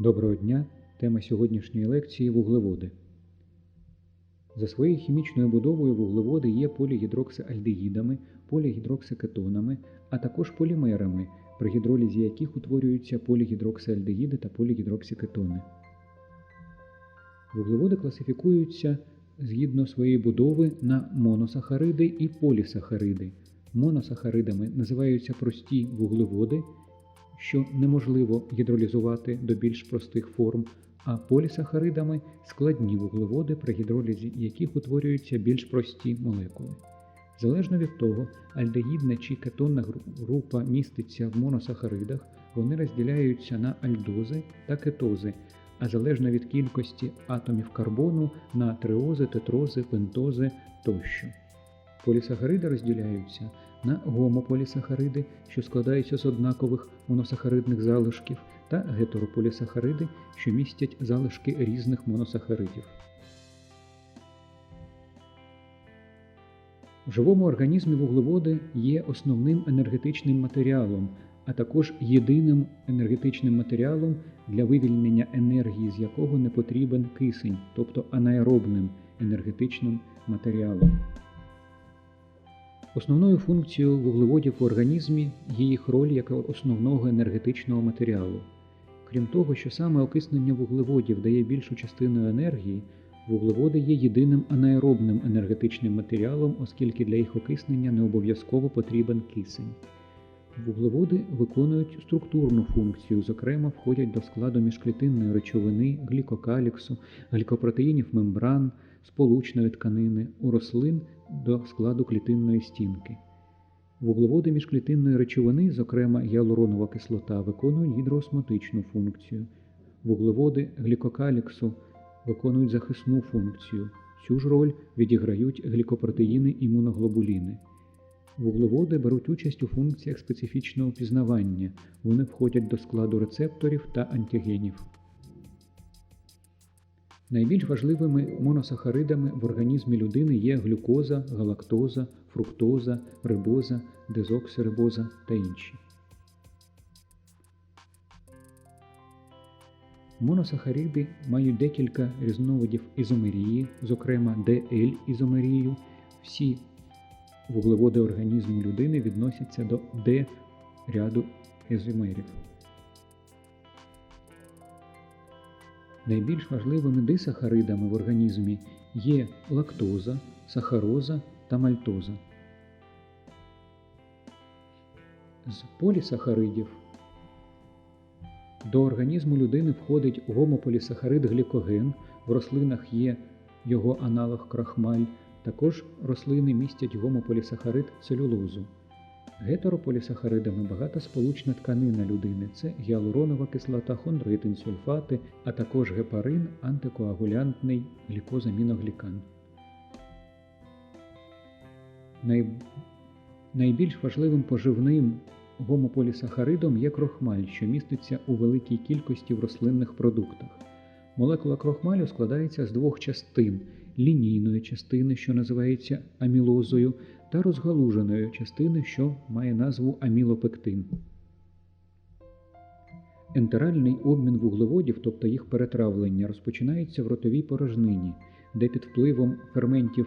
Доброго дня! Тема сьогоднішньої лекції вуглеводи. За своєю хімічною будовою вуглеводи є полігідроксиальдегідами, полігідроксикетонами, а також полімерами, при гідролізі яких утворюються полігідроксиальдегіди та полігідроксикетони. Вуглеводи класифікуються згідно своєї будови на моносахариди і полісахариди. Моносахаридами називаються прості вуглеводи, що неможливо гідролізувати до більш простих форм, а полісахаридами складні вуглеводи, при гідролізі яких утворюються більш прості молекули. Залежно від того, альдегідна чи кетонна група міститься в моносахаридах, вони розділяються на альдози та кетози, а залежно від кількості атомів карбону на триози, тетрози, пентози тощо. Полісахариди розділяються на гомополісахариди, що складаються з однакових моносахаридних залишків, та гетерополісахариди, що містять залишки різних моносахаридів. В живому організмі вуглеводи є основним енергетичним матеріалом, а також єдиним енергетичним матеріалом для вивільнення енергії, з якого не потрібен кисень, тобто анаеробним енергетичним матеріалом. Основною функцією вуглеводів в організмі є їх роль як основного енергетичного матеріалу. Крім того, що саме окиснення вуглеводів дає більшу частину енергії, вуглеводи є єдиним анаеробним енергетичним матеріалом, оскільки для їх окиснення не обов'язково потрібен кисень. Вуглеводи виконують структурну функцію, зокрема, входять до складу міжклітинної речовини, глікокаліксу, глікопротеїнів мембран, сполучної тканини, у рослин до складу клітинної стінки. Вуглеводи міжклітинної речовини, зокрема гіалуронова кислота, виконують гідроосмотичну функцію. Вуглеводи глікокаліксу виконують захисну функцію. Цю ж роль відіграють глікопротеїни імуноглобуліни. Вуглеводи беруть участь у функціях специфічного пізнавання, вони входять до складу рецепторів та антигенів. Найбільш важливими моносахаридами в організмі людини є глюкоза, галактоза, фруктоза, рибоза, дезоксирибоза та інші. Моносахариди мають декілька різновидів ізомерії, зокрема ДЛ-ізомерію. Всі вуглеводи організму людини відносяться до Д ряду ізомерів. Найбільш важливими дисахаридами в організмі є лактоза, сахароза та мальтоза. З полісахаридів до організму людини входить гомополісахарид глікоген, в рослинах є його аналог крахмаль, також рослини містять гомополісахарид целюлозу. Гетерополісахаридами багата сполучна тканина людини це гіалуронова кислота, хондритин, сульфати, а також гепарин, антикоагулянтний глікозаміноглікан. Най... Найбільш важливим поживним гомополісахаридом є крохмаль, що міститься у великій кількості в рослинних продуктах. Молекула крохмалю складається з двох частин лінійної частини, що називається амілозою, та розгалуженої частини, що має назву амілопектин. Ентеральний обмін вуглеводів, тобто їх перетравлення, розпочинається в ротовій порожнині, де під впливом ферментів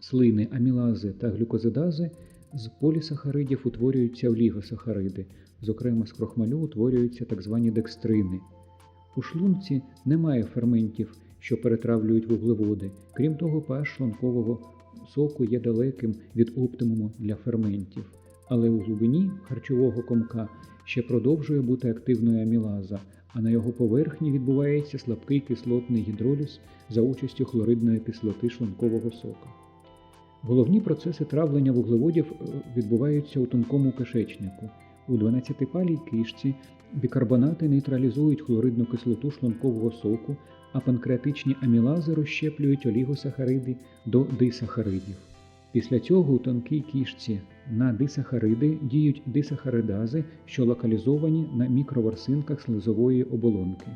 слини, амілази та глюкозидази з полісахаридів утворюються олігосахариди, зокрема з крохмалю утворюються так звані декстрини. У шлунці немає ферментів, що перетравлюють вуглеводи, крім того, pH шлункового соку є далеким від оптимуму для ферментів, але у глибині харчового комка ще продовжує бути активною амілаза, а на його поверхні відбувається слабкий кислотний гідроліз за участю хлоридної кислоти шлункового сока. Головні процеси травлення вуглеводів відбуваються у тонкому кишечнику. У 12-палій кишці бікарбонати нейтралізують хлоридну кислоту шлункового соку, а панкреатичні амілази розщеплюють олігосахариди до дисахаридів. Після цього у тонкій кішці на дисахариди діють дисахаридази, що локалізовані на мікроворсинках слизової оболонки.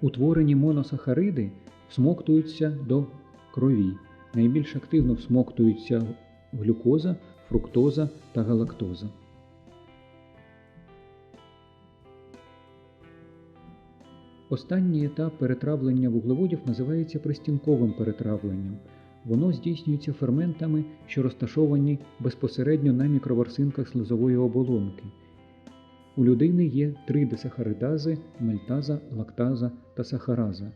Утворені моносахариди всмоктуються до крові. Найбільш активно всмоктуються глюкоза, фруктоза та галактоза. Останній етап перетравлення вуглеводів називається пристінковим перетравленням. Воно здійснюється ферментами, що розташовані безпосередньо на мікроварсинках слизової оболонки. У людини є три десахаридази – мальтаза, лактаза та сахараза.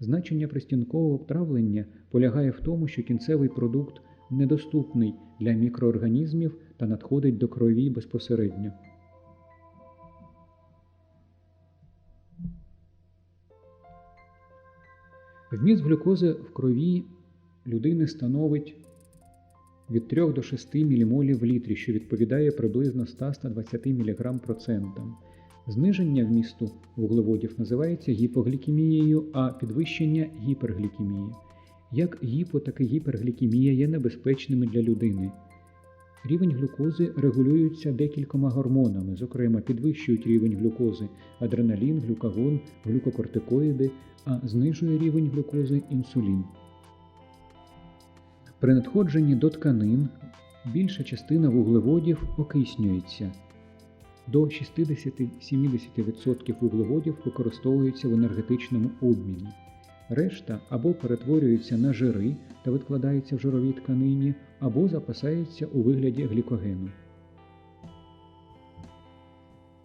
Значення пристінкового травлення полягає в тому, що кінцевий продукт недоступний для мікроорганізмів та надходить до крові безпосередньо. Вміст глюкози в крові людини становить від 3 до 6 мілімолів в літрі, що відповідає приблизно 100-120 мг процентам. Зниження вмісту вуглеводів називається гіпоглікемією, а підвищення гіперглікемією. Як гіпо, так і гіперглікемія є небезпечними для людини. Рівень глюкози регулюється декількома гормонами, зокрема, підвищують рівень глюкози адреналін, глюкагон, глюкокортикоїди, а знижує рівень глюкози інсулін. При надходженні до тканин більша частина вуглеводів окиснюється. До 60-70% вуглеводів використовуються в енергетичному обміні. Решта або перетворюється на жири та відкладається в жировій тканині, або запасається у вигляді глікогену.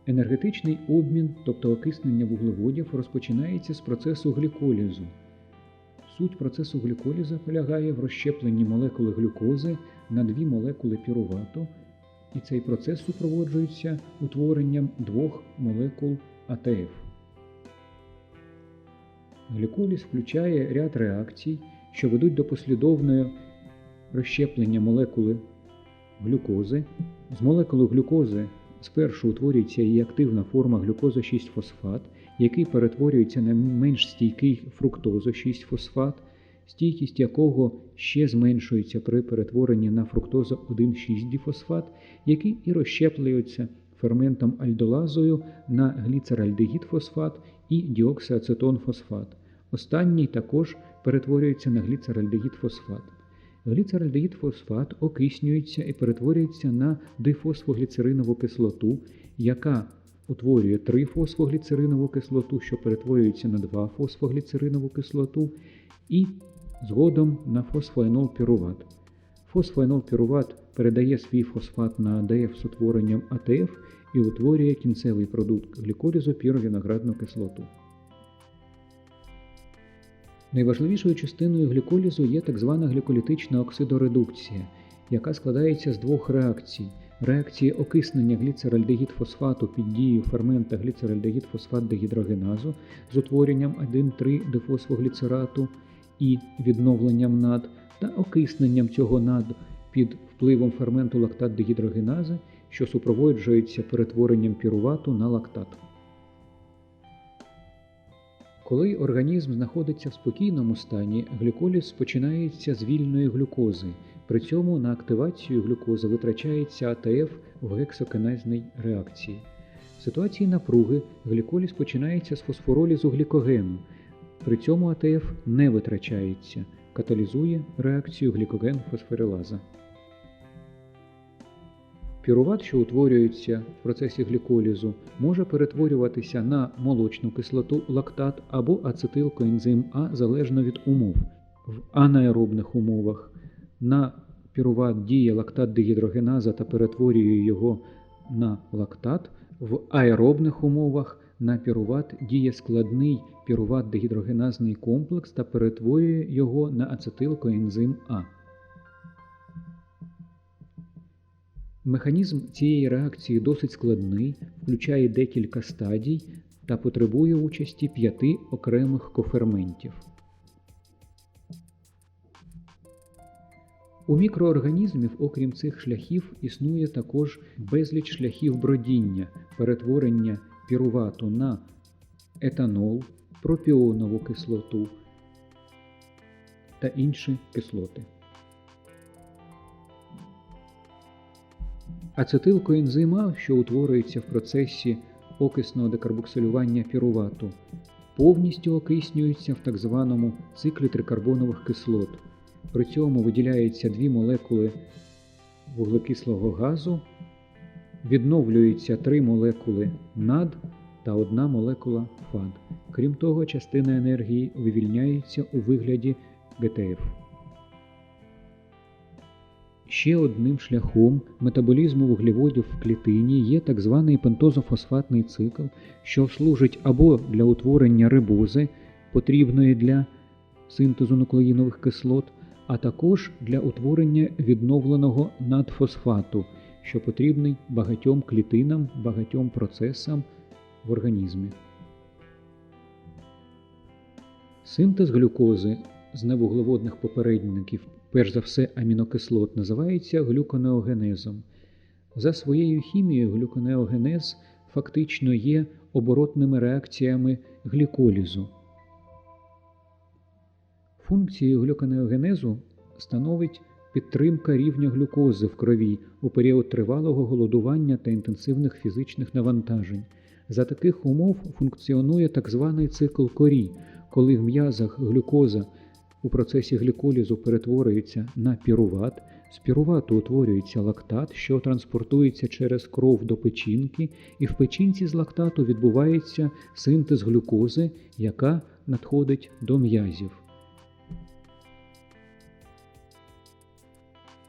Енергетичний обмін, тобто окиснення вуглеводів, розпочинається з процесу гліколізу. Суть процесу гліколізу полягає в розщепленні молекули глюкози на дві молекули пірувату, і цей процес супроводжується утворенням двох молекул АТФ. Гліколіз включає ряд реакцій, що ведуть до послідовного розщеплення молекули глюкози. З молекули глюкози спершу утворюється її активна форма глюкоза 6 фосфат, який перетворюється на менш стійкий фруктозо 6 фосфат, стійкість якого ще зменшується при перетворенні на фруктозо 1,6 діфосфат, який і розщеплюється ферментом альдолазою на гліцеральдегідфосфат і діоксиацетонфосфат. Останній також перетворюється на гліцеральдегідфосфат. Гліцеральдегідфосфат окиснюється і перетворюється на дифосфогліцеринову кислоту, яка утворює 3-фосфогліцеринову кислоту, що перетворюється на 2-фосфогліцеринову кислоту, і згодом на фосфоенолпіруват. Фосфоенолпіруват передає свій фосфат на АДФ з утворенням АТФ і утворює кінцевий продукт гліколізу піровіноградну кислоту. Найважливішою частиною гліколізу є так звана гліколітична оксидоредукція, яка складається з двох реакцій. Реакції окиснення гліцеральдегідфосфату під дією фермента гліцеральдегідфосфат-дегідрогеназу з утворенням 1,3-дифосфогліцерату і відновленням над, та окисненням цього над під впливом ферменту лактат-дегідрогенази, що супроводжується перетворенням пірувату на лактат. Коли організм знаходиться в спокійному стані, глюколіз починається з вільної глюкози. При цьому на активацію глюкози витрачається АТФ в гексокиназній реакції. В ситуації напруги гліколіз починається з фосфоролізу глікогену. При цьому АТФ не витрачається, каталізує реакцію глікоген-фосфорилаза. Піруват, що утворюється в процесі гліколізу, може перетворюватися на молочну кислоту лактат або ацетилкоензим А залежно від умов. В анаеробних умовах на піруват діє лактат дегідрогеназа та перетворює його на лактат. В аеробних умовах на піруват діє складний піруват дегідрогеназний комплекс та перетворює його на ацетилкоензим А. Механізм цієї реакції досить складний, включає декілька стадій та потребує участі п'яти окремих коферментів. У мікроорганізмів, окрім цих шляхів, існує також безліч шляхів бродіння, перетворення пірувату на етанол, пропіонову кислоту та інші кислоти. Ацетилкоензима, що утворюється в процесі окисного декарбоксилювання пірувату, повністю окиснюється в так званому циклі трикарбонових кислот. При цьому виділяються дві молекули вуглекислого газу, відновлюються три молекули над та одна молекула ФАД. Крім того, частина енергії вивільняється у вигляді ГТФ. Ще одним шляхом метаболізму вуглеводів в клітині є так званий пентозофосфатний цикл, що служить або для утворення рибози, потрібної для синтезу нуклеїнових кислот, а також для утворення відновленого надфосфату, що потрібний багатьом клітинам, багатьом процесам в організмі. Синтез глюкози з невуглеводних попередників, перш за все амінокислот, називається глюконеогенезом. За своєю хімією глюконеогенез фактично є оборотними реакціями гліколізу. Функцією глюконеогенезу становить підтримка рівня глюкози в крові у період тривалого голодування та інтенсивних фізичних навантажень. За таких умов функціонує так званий цикл корі, коли в м'язах глюкоза у процесі гліколізу перетворюється на піруват, з пірувату утворюється лактат, що транспортується через кров до печінки, і в печінці з лактату відбувається синтез глюкози, яка надходить до м'язів.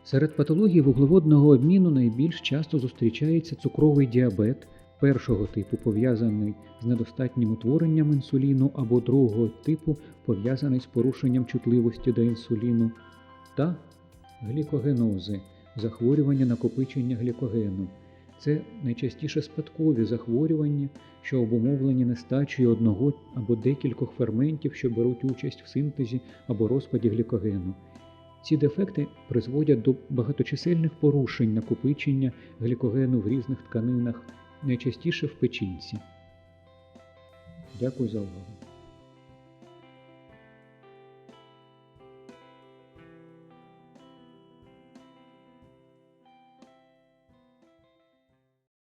Серед патологій вуглеводного обміну найбільш часто зустрічається цукровий діабет першого типу, пов'язаний з недостатнім утворенням інсуліну, або другого типу, пов'язаний з порушенням чутливості до інсуліну, та глікогенози, захворювання накопичення глікогену. Це найчастіше спадкові захворювання, що обумовлені нестачею одного або декількох ферментів, що беруть участь в синтезі або розпаді глікогену. Ці дефекти призводять до багаточисельних порушень накопичення глікогену в різних тканинах, найчастіше в печінці. Дякую за увагу.